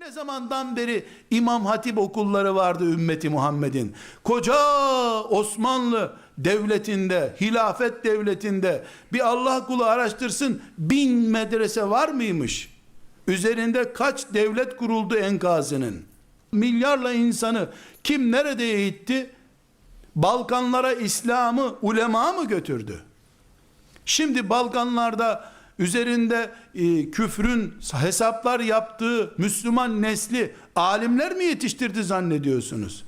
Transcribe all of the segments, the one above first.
Ne zamandan beri İmam Hatip okulları vardı ümmeti Muhammed'in. Koca Osmanlı devletinde, hilafet devletinde bir Allah kulu araştırsın bin medrese var mıymış? Üzerinde kaç devlet kuruldu enkazının? Milyarla insanı kim nerede eğitti? Balkanlara İslam'ı ulema mı götürdü? Şimdi Balkanlarda üzerinde e, küfrün hesaplar yaptığı Müslüman nesli alimler mi yetiştirdi zannediyorsunuz?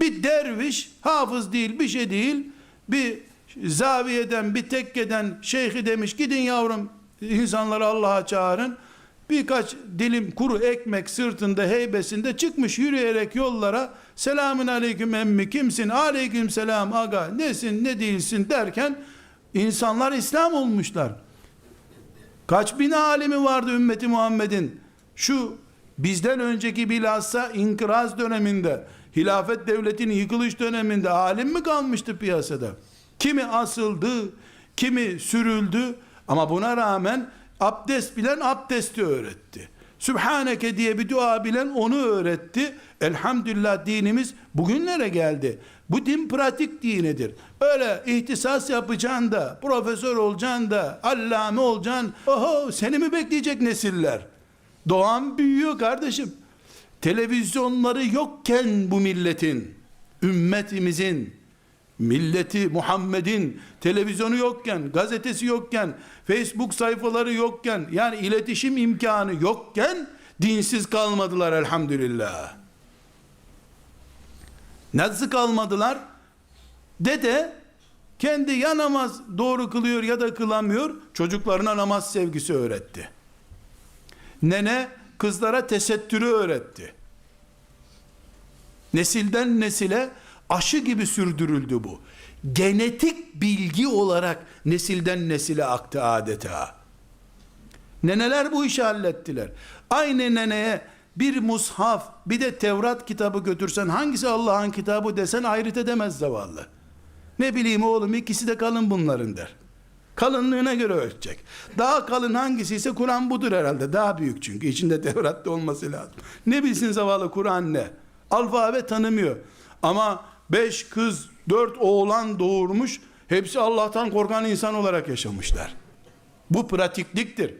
Bir derviş, hafız değil, bir şey değil, bir zaviyeden, bir tekkeden şeyhi demiş, gidin yavrum insanları Allah'a çağırın. Birkaç dilim kuru ekmek sırtında heybesinde çıkmış yürüyerek yollara selamün aleyküm emmi kimsin aleyküm selam aga nesin ne değilsin derken insanlar İslam olmuşlar. Kaç bin alimi vardı ümmeti Muhammed'in şu bizden önceki bilhassa inkıraz döneminde hilafet devletinin yıkılış döneminde alim mi kalmıştı piyasada? Kimi asıldı, kimi sürüldü ama buna rağmen abdest bilen abdesti öğretti. Sübhaneke diye bir dua bilen onu öğretti. Elhamdülillah dinimiz bugünlere geldi. Bu din pratik dinidir. Öyle ihtisas yapacaksın da, profesör olacaksın da, allame olacaksın. Oho seni mi bekleyecek nesiller? Doğan büyüyor kardeşim. Televizyonları yokken bu milletin, ümmetimizin, milleti Muhammed'in televizyonu yokken, gazetesi yokken, Facebook sayfaları yokken, yani iletişim imkanı yokken dinsiz kalmadılar elhamdülillah. Nasıl kalmadılar? Dede kendi ya namaz doğru kılıyor ya da kılamıyor, çocuklarına namaz sevgisi öğretti. Nene kızlara tesettürü öğretti. Nesilden nesile aşı gibi sürdürüldü bu. Genetik bilgi olarak nesilden nesile aktı adeta. Neneler bu işi hallettiler. Aynı neneye bir mushaf bir de Tevrat kitabı götürsen hangisi Allah'ın kitabı desen ayırt edemez zavallı. Ne bileyim oğlum ikisi de kalın bunların der. Kalınlığına göre ölçecek. Daha kalın hangisi ise Kur'an budur herhalde. Daha büyük çünkü. içinde Tevrat'ta olması lazım. Ne bilsin zavallı Kur'an ne? Alfabe tanımıyor. Ama beş kız, dört oğlan doğurmuş. Hepsi Allah'tan korkan insan olarak yaşamışlar. Bu pratikliktir.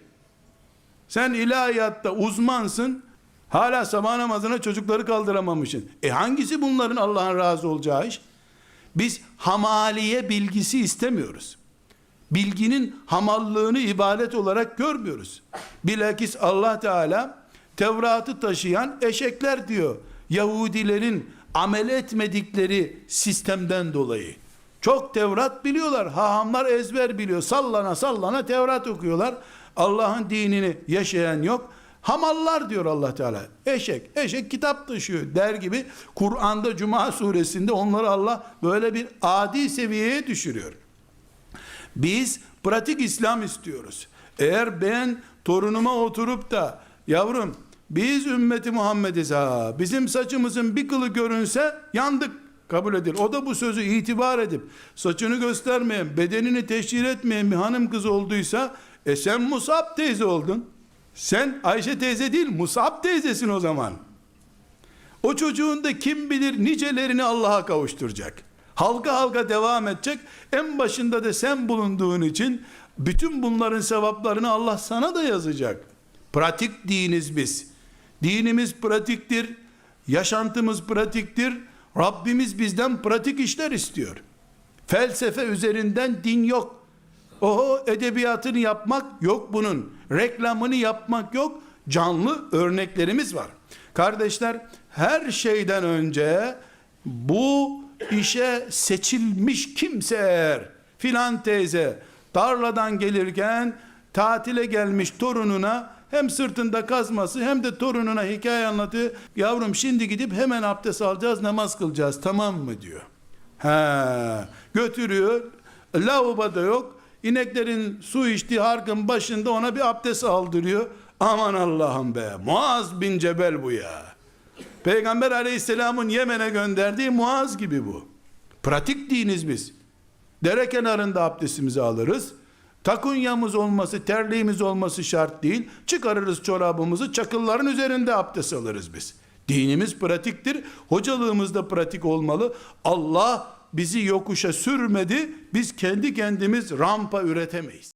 Sen ilahiyatta uzmansın. Hala sabah namazına çocukları kaldıramamışsın. E hangisi bunların Allah'ın razı olacağı iş? Biz hamaliye bilgisi istemiyoruz. Bilginin hamallığını ibadet olarak görmüyoruz. Bilakis Allah Teala Tevrat'ı taşıyan eşekler diyor. Yahudilerin amel etmedikleri sistemden dolayı. Çok Tevrat biliyorlar. Hahamlar ezber biliyor. Sallana sallana Tevrat okuyorlar. Allah'ın dinini yaşayan yok. Hamallar diyor Allah Teala. Eşek, eşek kitap taşıyor der gibi Kur'an'da Cuma suresinde onları Allah böyle bir adi seviyeye düşürüyor. Biz pratik İslam istiyoruz. Eğer ben torunuma oturup da yavrum biz ümmeti Muhammediz ha bizim saçımızın bir kılı görünse yandık kabul edilir. O da bu sözü itibar edip saçını göstermeyen, bedenini teşhir etmeyen bir hanım kız olduysa e sen Musab teyze oldun. Sen Ayşe teyze değil Musab teyzesin o zaman. O çocuğun da kim bilir nicelerini Allah'a kavuşturacak. Halka halka devam edecek. En başında da sen bulunduğun için bütün bunların sevaplarını Allah sana da yazacak. Pratik diniz biz. Dinimiz pratiktir. Yaşantımız pratiktir. Rabbimiz bizden pratik işler istiyor. Felsefe üzerinden din yok. Oho edebiyatını yapmak yok bunun. Reklamını yapmak yok. Canlı örneklerimiz var. Kardeşler her şeyden önce bu işe seçilmiş kimse eğer filan teyze tarladan gelirken tatile gelmiş torununa hem sırtında kazması hem de torununa hikaye anlatıyor. Yavrum şimdi gidip hemen abdest alacağız namaz kılacağız tamam mı diyor. He, götürüyor lavaboda yok ineklerin su içtiği harkın başında ona bir abdest aldırıyor. Aman Allah'ım be Muaz bin Cebel bu ya. Peygamber aleyhisselamın Yemen'e gönderdiği Muaz gibi bu. Pratik diniz biz. Dere kenarında abdestimizi alırız. Takunyamız olması, terliğimiz olması şart değil. Çıkarırız çorabımızı, çakılların üzerinde abdest alırız biz. Dinimiz pratiktir. Hocalığımız da pratik olmalı. Allah bizi yokuşa sürmedi. Biz kendi kendimiz rampa üretemeyiz.